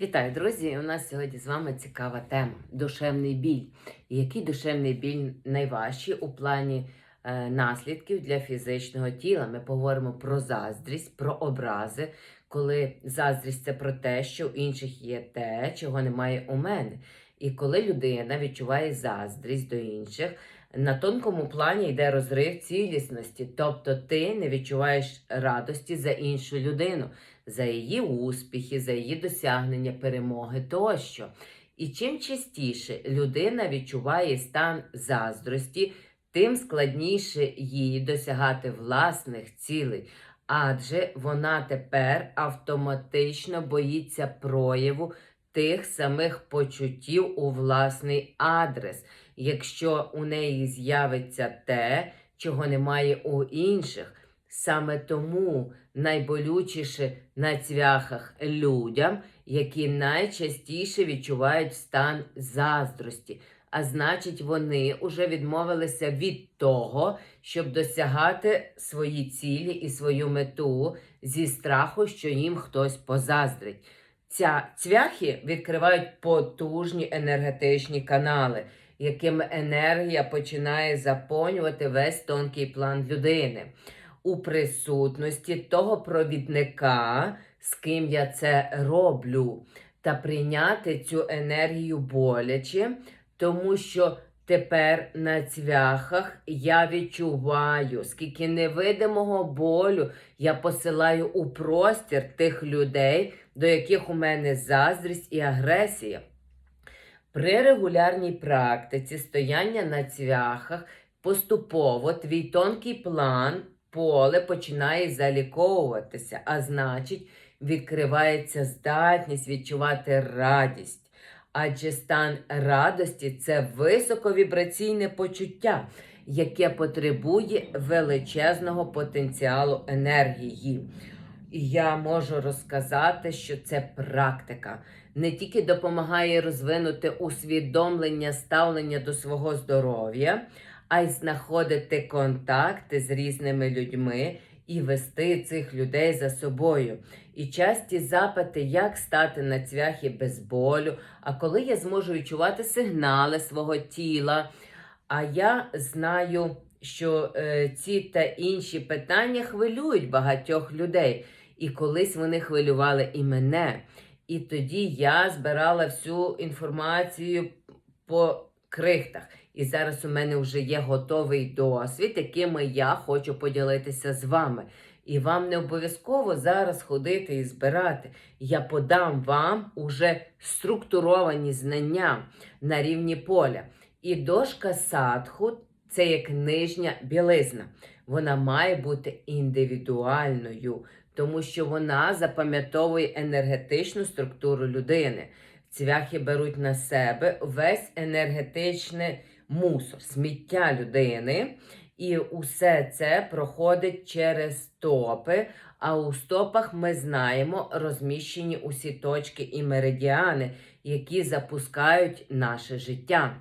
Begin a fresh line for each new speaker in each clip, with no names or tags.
Вітаю, друзі! У нас сьогодні з вами цікава тема душевний біль. Який душевний біль найважчий у плані е, наслідків для фізичного тіла? Ми поговоримо про заздрість, про образи, коли заздрість це про те, що у інших є те, чого немає у мене. І коли людина відчуває заздрість до інших, на тонкому плані йде розрив цілісності, тобто ти не відчуваєш радості за іншу людину за її успіхи, за її досягнення, перемоги тощо. І чим частіше людина відчуває стан заздрості, тим складніше їй досягати власних цілей, адже вона тепер автоматично боїться прояву тих самих почуттів у власний адрес, якщо у неї з'явиться те, чого немає у інших. Саме тому найболючіше на цвяхах людям, які найчастіше відчувають стан заздрості. А значить, вони вже відмовилися від того, щоб досягати свої цілі і свою мету зі страху, що їм хтось позаздрить. Ця цвяхи відкривають потужні енергетичні канали, якими енергія починає заповнювати весь тонкий план людини у присутності того провідника, з ким я це роблю, та прийняти цю енергію боляче, тому що тепер на цвяхах я відчуваю, скільки невидимого болю я посилаю у простір тих людей, до яких у мене заздрість і агресія. При регулярній практиці стояння на цвяхах поступово твій тонкий план поле починає заліковуватися, а значить, відкривається здатність відчувати радість. Адже стан радості це високовібраційне почуття, яке потребує величезного потенціалу енергії. І я можу розказати, що це практика не тільки допомагає розвинути усвідомлення ставлення до свого здоров'я, а й знаходити контакти з різними людьми і вести цих людей за собою. І часті запити, як стати на цвяхі без болю, а коли я зможу відчувати сигнали свого тіла. А я знаю, що е, ці та інші питання хвилюють багатьох людей. І колись вони хвилювали і мене. І тоді я збирала всю інформацію по крихтах. І зараз у мене вже є готовий досвід, яким я хочу поділитися з вами. І вам не обов'язково зараз ходити і збирати. Я подам вам уже структуровані знання на рівні поля. І дошка садху це як нижня білизна. Вона має бути індивідуальною, тому що вона запам'ятовує енергетичну структуру людини. Цвяхи беруть на себе весь енергетичний мусор, сміття людини. І усе це проходить через стопи. А у стопах ми знаємо розміщені усі точки і меридіани, які запускають наше життя.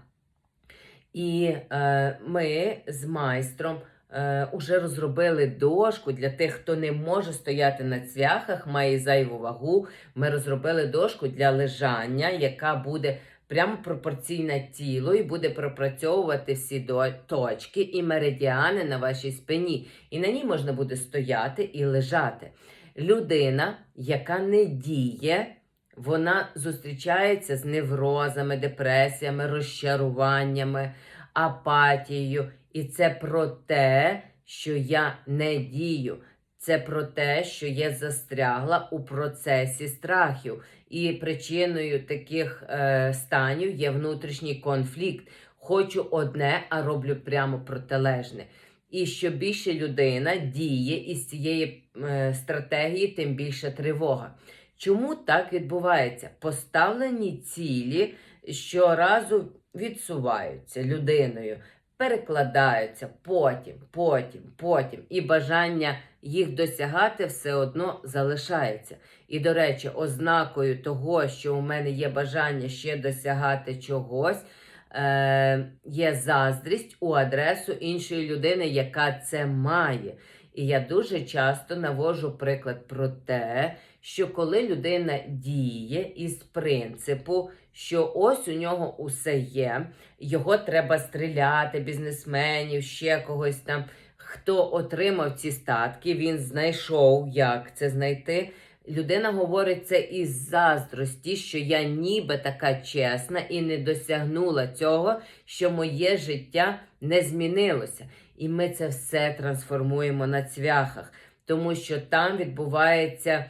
І е, ми з майстром е, уже розробили дошку для тих, хто не може стояти на цвяхах, має зайву вагу. Ми розробили дошку для лежання, яка буде прямо пропорційна тілу і буде пропрацьовувати всі точки і меридіани на вашій спині. І на ній можна буде стояти і лежати. Людина, яка не діє, вона зустрічається з неврозами, депресіями, розчаруваннями, апатією. І це про те, що я не дію. Це про те, що я застрягла у процесі страхів. І причиною таких е, станів є внутрішній конфлікт. Хочу одне, а роблю прямо протилежне. І що більше людина діє із цієї е, стратегії, тим більше тривога. Чому так відбувається? Поставлені цілі щоразу відсуваються людиною, перекладаються потім, потім, потім. І бажання їх досягати все одно залишається. І, до речі, ознакою того, що у мене є бажання ще досягати чогось, е, є заздрість у адресу іншої людини, яка це має. І я дуже часто навожу приклад про те, що коли людина діє із принципу, що ось у нього усе є, його треба стріляти, бізнесменів, ще когось там, хто отримав ці статки, він знайшов, як це знайти. Людина говорить це із заздрості, що я ніби така чесна і не досягнула цього, що моє життя не змінилося. І ми це все трансформуємо на цвяхах, тому що там відбувається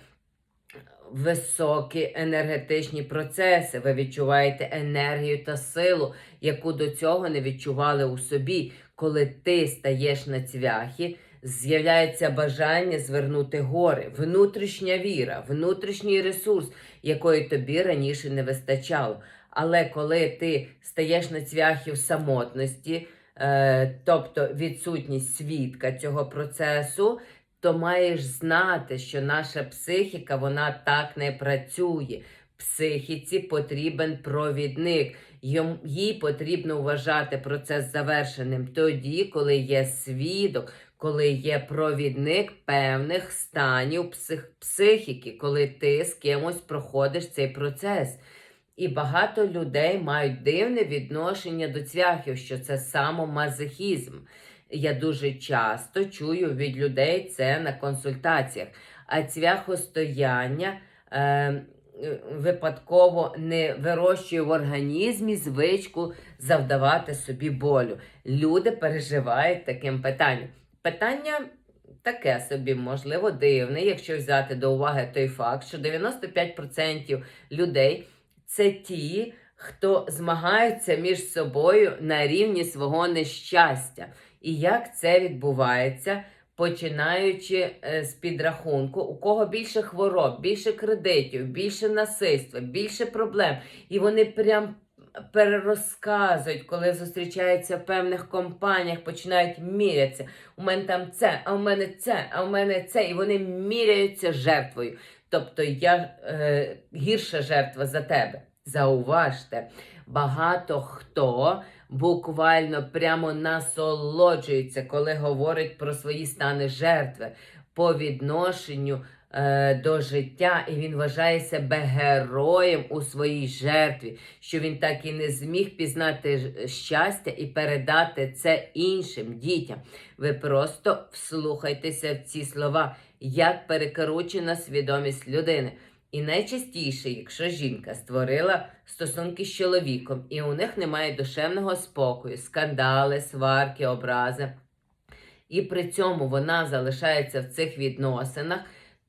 високі енергетичні процеси. Ви відчуваєте енергію та силу, яку до цього не відчували у собі. Коли ти стаєш на цвяхи, з'являється бажання звернути гори, внутрішня віра, внутрішній ресурс, якої тобі раніше не вистачало. Але коли ти стаєш на цвяхи в самотності, е, тобто відсутність свідка цього процесу, то маєш знати, що наша психіка вона так не працює. Психіці потрібен провідник. Їй потрібно вважати процес завершеним тоді, коли є свідок, коли є провідник певних станів псих... психіки, коли ти з кимось проходиш цей процес. І багато людей мають дивне відношення до цвяхів, що це самомазохізм. Я дуже часто чую від людей це на консультаціях. А цвяхостояння е, е, випадково не вирощує в організмі звичку завдавати собі болю. Люди переживають таким питанням. Питання таке собі, можливо, дивне, якщо взяти до уваги той факт, що 95% людей це ті, хто змагаються між собою на рівні свого нещастя. І як це відбувається, починаючи е, з підрахунку, у кого більше хвороб, більше кредитів, більше насильства, більше проблем. І вони прям перерозказують, коли зустрічаються в певних компаніях, починають мірятися. У мене там це, а у мене це, а у мене це. І вони міряються жертвою. Тобто я е, гірша жертва за тебе. Зауважте, багато хто буквально прямо насолоджується, коли говорить про свої стани жертви по відношенню е, до життя, і він вважає себе героєм у своїй жертві, що він так і не зміг пізнати щастя і передати це іншим дітям. Ви просто вслухайтеся в ці слова, як перекручена свідомість людини. І найчастіше, якщо жінка створила стосунки з чоловіком, і у них немає душевного спокою, скандали, сварки, образи, і при цьому вона залишається в цих відносинах,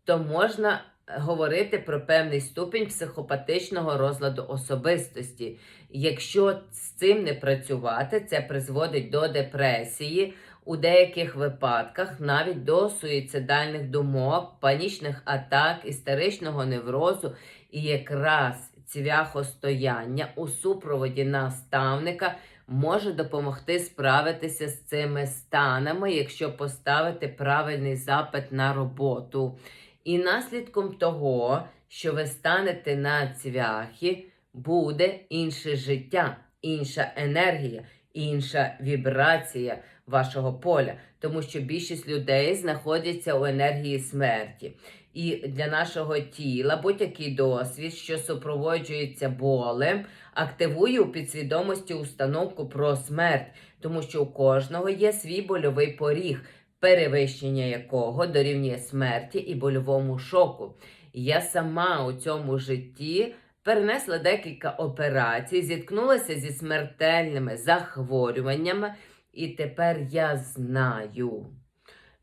то можна говорити про певний ступінь психопатичного розладу особистості. Якщо з цим не працювати, це призводить до депресії, у деяких випадках навіть до суїцидальних думок, панічних атак, істеричного неврозу і якраз цвяхостояння у супроводі наставника може допомогти справитися з цими станами, якщо поставити правильний запит на роботу. І наслідком того, що ви станете на цвяхи, буде інше життя, інша енергія, інша вібрація вашого поля, тому що більшість людей знаходяться у енергії смерті. І для нашого тіла будь-який досвід, що супроводжується болем, активує у підсвідомості установку про смерть, тому що у кожного є свій больовий поріг, перевищення якого дорівнює смерті і больовому шоку. Я сама у цьому житті перенесла декілька операцій, зіткнулася зі смертельними захворюваннями, і тепер я знаю,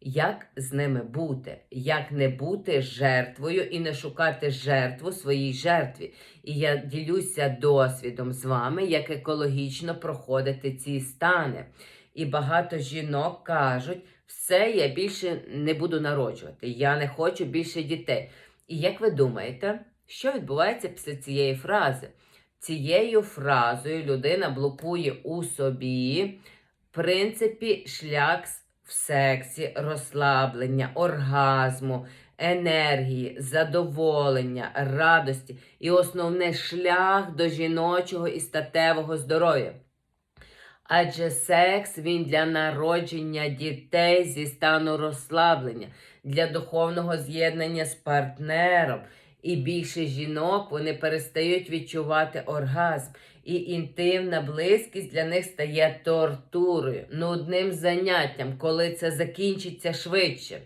як з ними бути, як не бути жертвою і не шукати жертву своїй жертві. І я ділюся досвідом з вами, як екологічно проходити ці стани. І багато жінок кажуть, все, я більше не буду народжувати, я не хочу більше дітей. І як ви думаєте, що відбувається після цієї фрази? Цією фразою людина блокує у собі, принципі, шлях в сексі, розслаблення, оргазму, енергії, задоволення, радості і основне шлях до жіночого і статевого здоров'я. Адже секс він для народження дітей зі стану розслаблення, для духовного з'єднання з партнером. І більше жінок вони перестають відчувати оргазм. І інтимна близькість для них стає тортурою, нудним заняттям, коли це закінчиться швидше.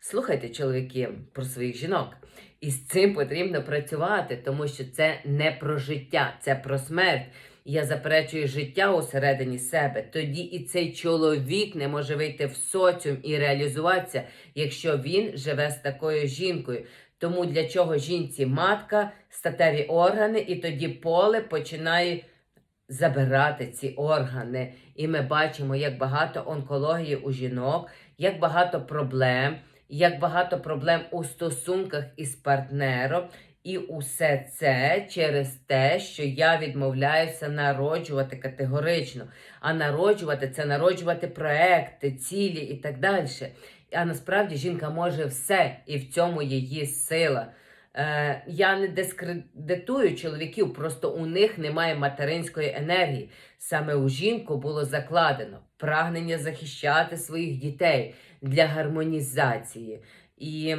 Слухайте, чоловіки, про своїх жінок. І з цим потрібно працювати, тому що це не про життя, це про смерть. Я заперечую життя усередині себе. Тоді і цей чоловік не може вийти в соціум і реалізуватися, якщо він живе з такою жінкою. Тому для чого жінці матка, статеві органи, і тоді поле починає забирати ці органи. І ми бачимо, як багато онкології у жінок, як багато проблем, як багато проблем у стосунках із партнером. І усе це через те, що я відмовляюся народжувати категорично. А народжувати це народжувати проекти, цілі і так далі. А насправді жінка може все, і в цьому її сила. Е, я не дискредитую чоловіків, просто у них немає материнської енергії. Саме у жінку було закладено прагнення захищати своїх дітей для гармонізації і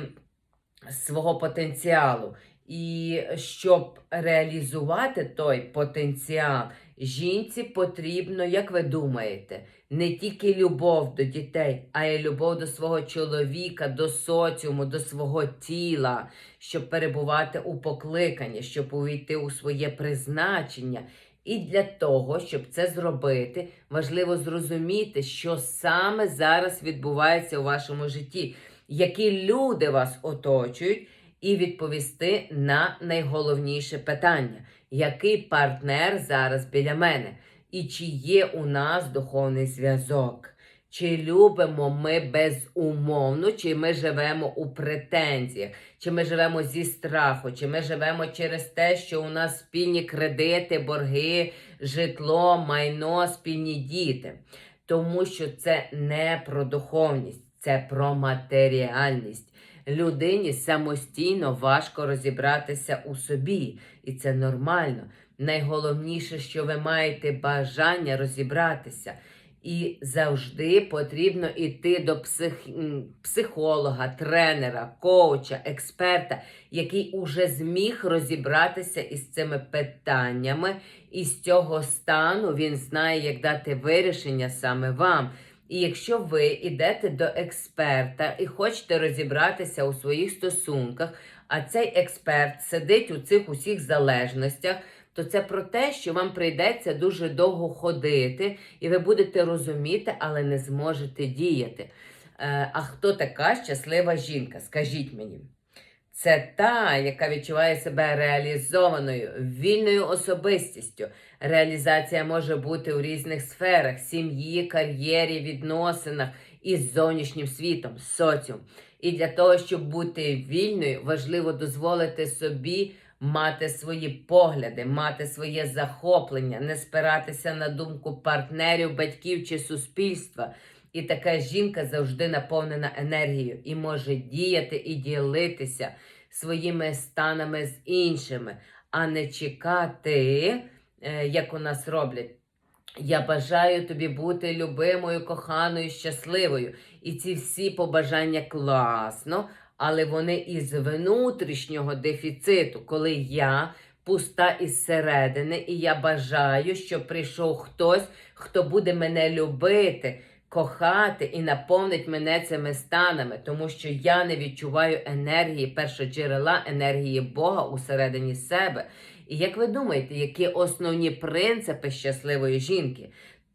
свого потенціалу. І щоб реалізувати той потенціал, жінці потрібно, як ви думаєте, не тільки любов до дітей, а й любов до свого чоловіка, до соціуму, до свого тіла, щоб перебувати у покликанні, щоб увійти у своє призначення. І для того, щоб це зробити, важливо зрозуміти, що саме зараз відбувається у вашому житті, які люди вас оточують і відповісти на найголовніше питання: який партнер зараз біля мене? І чи є у нас духовний зв'язок? Чи любимо ми безумовно, чи ми живемо у претензіях, чи ми живемо зі страху, чи ми живемо через те, що у нас спільні кредити, борги, житло, майно, спільні діти. Тому що це не про духовність, це про матеріальність. Людині самостійно важко розібратися у собі, і це нормально. Найголовніше, що ви маєте бажання розібратися. І завжди потрібно йти до псих... психолога, тренера, коуча, експерта, який уже зміг розібратися із цими питаннями, і з цього стану він знає, як дати вирішення саме вам. І якщо ви йдете до експерта і хочете розібратися у своїх стосунках, а цей експерт сидить у цих усіх залежностях, то це про те, що вам прийдеться дуже довго ходити, і ви будете розуміти, але не зможете діяти. Е, а хто така щаслива жінка? Скажіть мені. Це та, яка відчуває себе реалізованою, вільною особистістю. Реалізація може бути у різних сферах: сім'ї, кар'єрі, відносинах із зовнішнім світом, соціум. І для того, щоб бути вільною, важливо дозволити собі мати свої погляди, мати своє захоплення, не спиратися на думку партнерів, батьків чи суспільства. І така жінка завжди наповнена енергією і може діяти і ділитися своїми станами з іншими, а не чекати, е, як у нас роблять. Я бажаю тобі бути любимою, коханою, щасливою. І ці всі побажання класно, але вони із внутрішнього дефіциту, коли я пуста із середини, і я бажаю, щоб прийшов хтось, хто буде мене любити кохати і наповнить мене цими станами, тому що я не відчуваю енергії, першоджерела енергії Бога усередині себе. І як ви думаєте, які основні принципи щасливої жінки?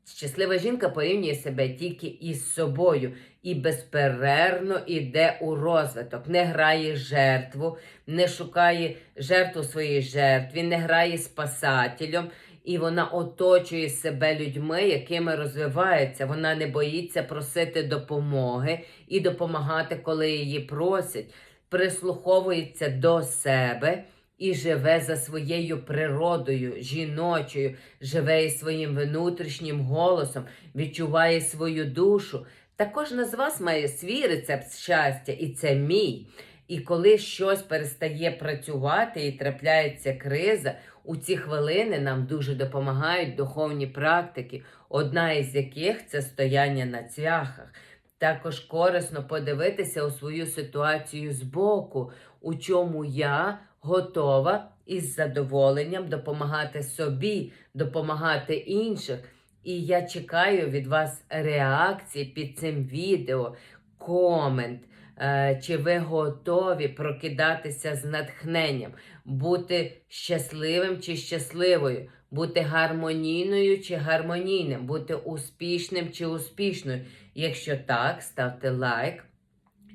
Щаслива жінка порівнює себе тільки із собою і безперервно йде у розвиток, не грає жертву, не шукає жертву своїй жертві, не грає спасателем і вона оточує себе людьми, якими розвивається. Вона не боїться просити допомоги і допомагати, коли її просять, прислуховується до себе. І живе за своєю природою, жіночою, живе і своїм внутрішнім голосом, відчуває свою душу. Та кожна з вас має свій рецепт щастя, і це мій. І коли щось перестає працювати і трапляється криза, у ці хвилини нам дуже допомагають духовні практики, одна із яких це стояння на цвяхах. Також корисно подивитися у свою ситуацію збоку, у чому я готова із задоволенням допомагати собі, допомагати інших. І я чекаю від вас реакції під цим відео, комент. Е, Чи ви готові прокидатися з натхненням, бути щасливим чи щасливою, бути гармонійною чи гармонійним, бути успішним чи успішною? Якщо так, ставте лайк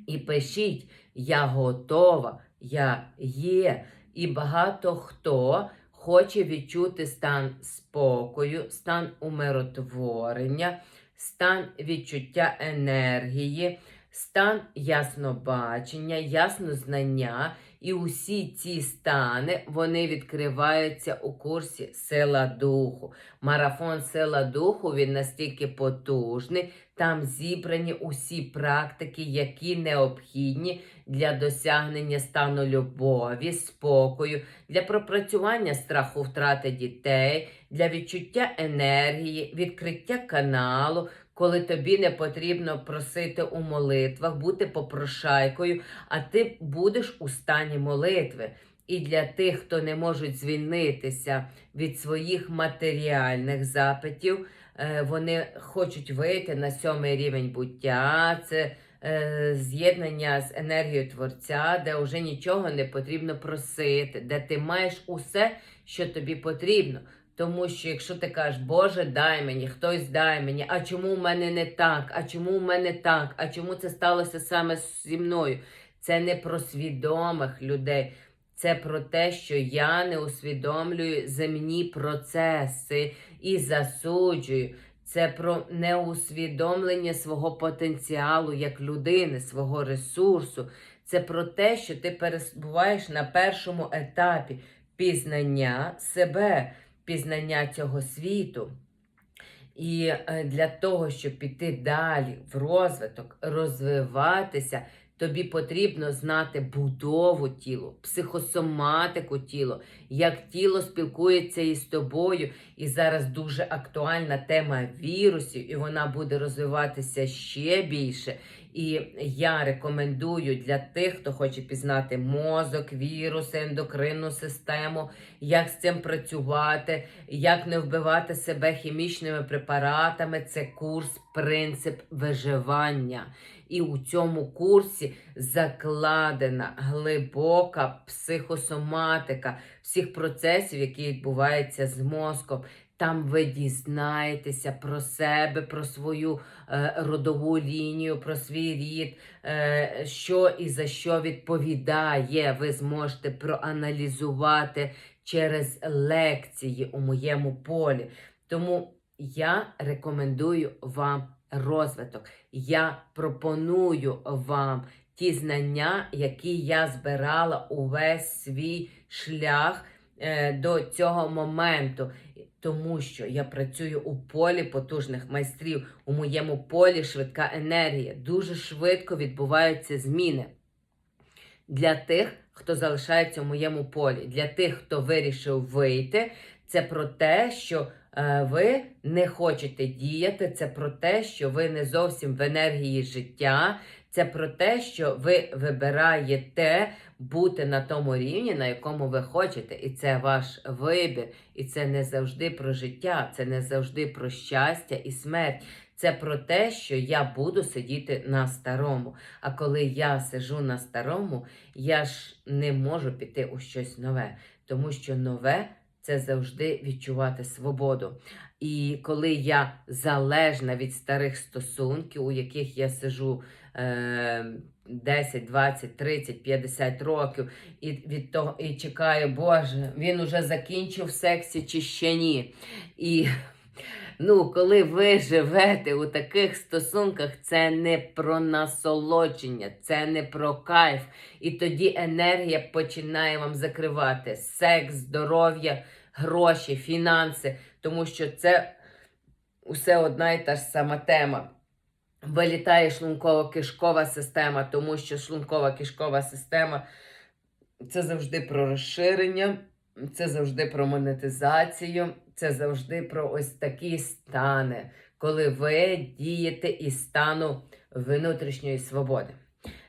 і пишіть: Я готова, я є. І багато хто хоче відчути стан спокою, стан умиротворення, стан відчуття енергії, стан яснобачення, яснознання. І усі ці стани вони відкриваються у курсі Сила Духу. Марафон Сила Духу він настільки потужний. Там зібрані усі практики, які необхідні для досягнення стану любові, спокою, для пропрацювання страху втрати дітей, для відчуття енергії, відкриття каналу, коли тобі не потрібно просити у молитвах, бути попрошайкою, а ти будеш у стані молитви. І для тих, хто не можуть звільнитися від своїх матеріальних запитів, е, вони хочуть вийти на сьомий рівень буття. Це е, з'єднання з енергією Творця, де вже нічого не потрібно просити, де ти маєш усе, що тобі потрібно. Тому що якщо ти кажеш, Боже, дай мені, хтось дай мені, а чому в мене не так, а чому в мене так, а чому це сталося саме зі мною? Це не про свідомих людей, це про те, що я не усвідомлюю земні процеси і засуджую. Це про неусвідомлення свого потенціалу як людини, свого ресурсу. Це про те, що ти перебуваєш на першому етапі пізнання себе, пізнання цього світу. І е, для того, щоб піти далі в розвиток, розвиватися, тобі потрібно знати будову тілу, психосоматику тіла, як тіло спілкується із тобою. І зараз дуже актуальна тема вірусів, і вона буде розвиватися ще більше. І я рекомендую для тих, хто хоче пізнати мозок, віруси, ендокринну систему, як з цим працювати, як не вбивати себе хімічними препаратами. Це курс принцип виживання. І у цьому курсі закладена глибока психосоматика всіх процесів, які відбуваються з мозком. Там ви дізнаєтеся про себе, про свою е, родову лінію, про свій рід, е, що і за що відповідає. Ви зможете проаналізувати через лекції у моєму полі. Тому я рекомендую вам розвиток. Я пропоную вам ті знання, які я збирала увесь свій шлях е, до цього моменту. Тому що я працюю у полі потужних майстрів. У моєму полі швидка енергія. Дуже швидко відбуваються зміни. Для тих, хто залишається у моєму полі, для тих, хто вирішив вийти, це про те, що ви не хочете діяти, це про те, що ви не зовсім в енергії життя, це про те, що ви вибираєте бути на тому рівні, на якому ви хочете. І це ваш вибір. І це не завжди про життя, це не завжди про щастя і смерть. Це про те, що я буду сидіти на старому. А коли я сижу на старому, я ж не можу піти у щось нове, тому що нове це завжди відчувати свободу. І коли я залежна від старих стосунків, у яких я сижу е, 10, 20, 30, 50 років, і від того і чекаю, Боже, він уже закінчив сексі чи ще ні. І Ну, коли ви живете у таких стосунках, це не про насолодження, це не про кайф. І тоді енергія починає вам закривати секс, здоров'я, гроші, фінанси, тому що це усе одна і та ж сама тема. Вилітає шлунково-кишкова система, тому що шлунково-кишкова система це завжди про розширення, це завжди про монетизацію, це завжди про ось такі стани, коли ви дієте із стану внутрішньої свободи.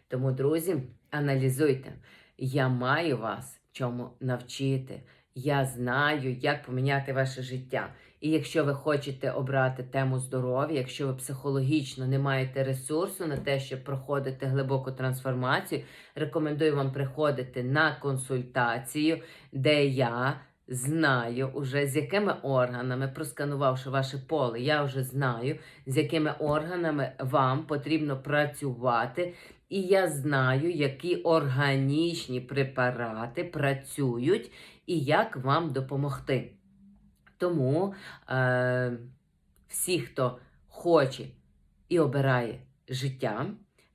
Тому, друзі, аналізуйте. Я маю вас чому навчити. Я знаю, як поміняти ваше життя. І якщо ви хочете обрати тему здоров'я, якщо ви психологічно не маєте ресурсу на те, щоб проходити глибоку трансформацію, рекомендую вам приходити на консультацію, де я знаю уже з якими органами, просканувавши ваше поле, я вже знаю, з якими органами вам потрібно працювати. І я знаю, які органічні препарати працюють і як вам допомогти. Тому е, всі, хто хоче і обирає життя,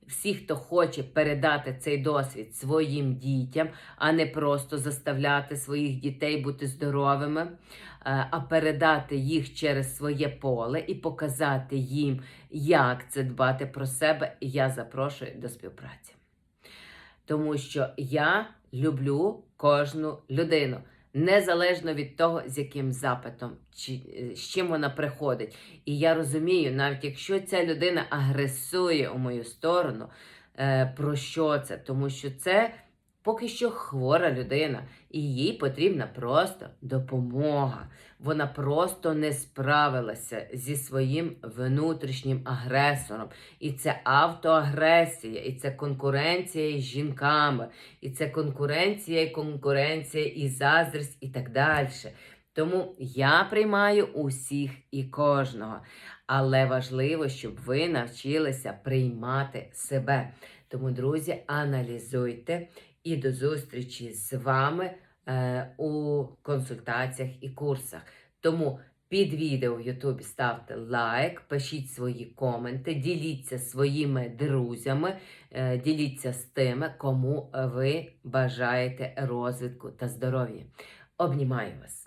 всі, хто хоче передати цей досвід своїм дітям, а не просто заставляти своїх дітей бути здоровими, е, а передати їх через своє поле і показати їм, як це дбати про себе, я запрошую до співпраці. Тому що я люблю кожну людину. Незалежно від того, з яким запитом, чи з чим вона приходить. І я розумію, навіть якщо ця людина агресує у мою сторону, е, про що це? Тому що це поки що хвора людина, і їй потрібна просто допомога. Вона просто не справилася зі своїм внутрішнім агресором. І це автоагресія, і це конкуренція із жінками, і це конкуренція, і конкуренція, і заздрість, і так далі. Тому я приймаю усіх і кожного. Але важливо, щоб ви навчилися приймати себе. Тому, друзі, аналізуйте і до зустрічі з вами е, у консультаціях і курсах. Тому під відео в Ютубі ставте лайк, пишіть свої коменти, діліться своїми друзями, е, діліться з тими, кому ви бажаєте розвитку та здоров'я. Обнімаю вас!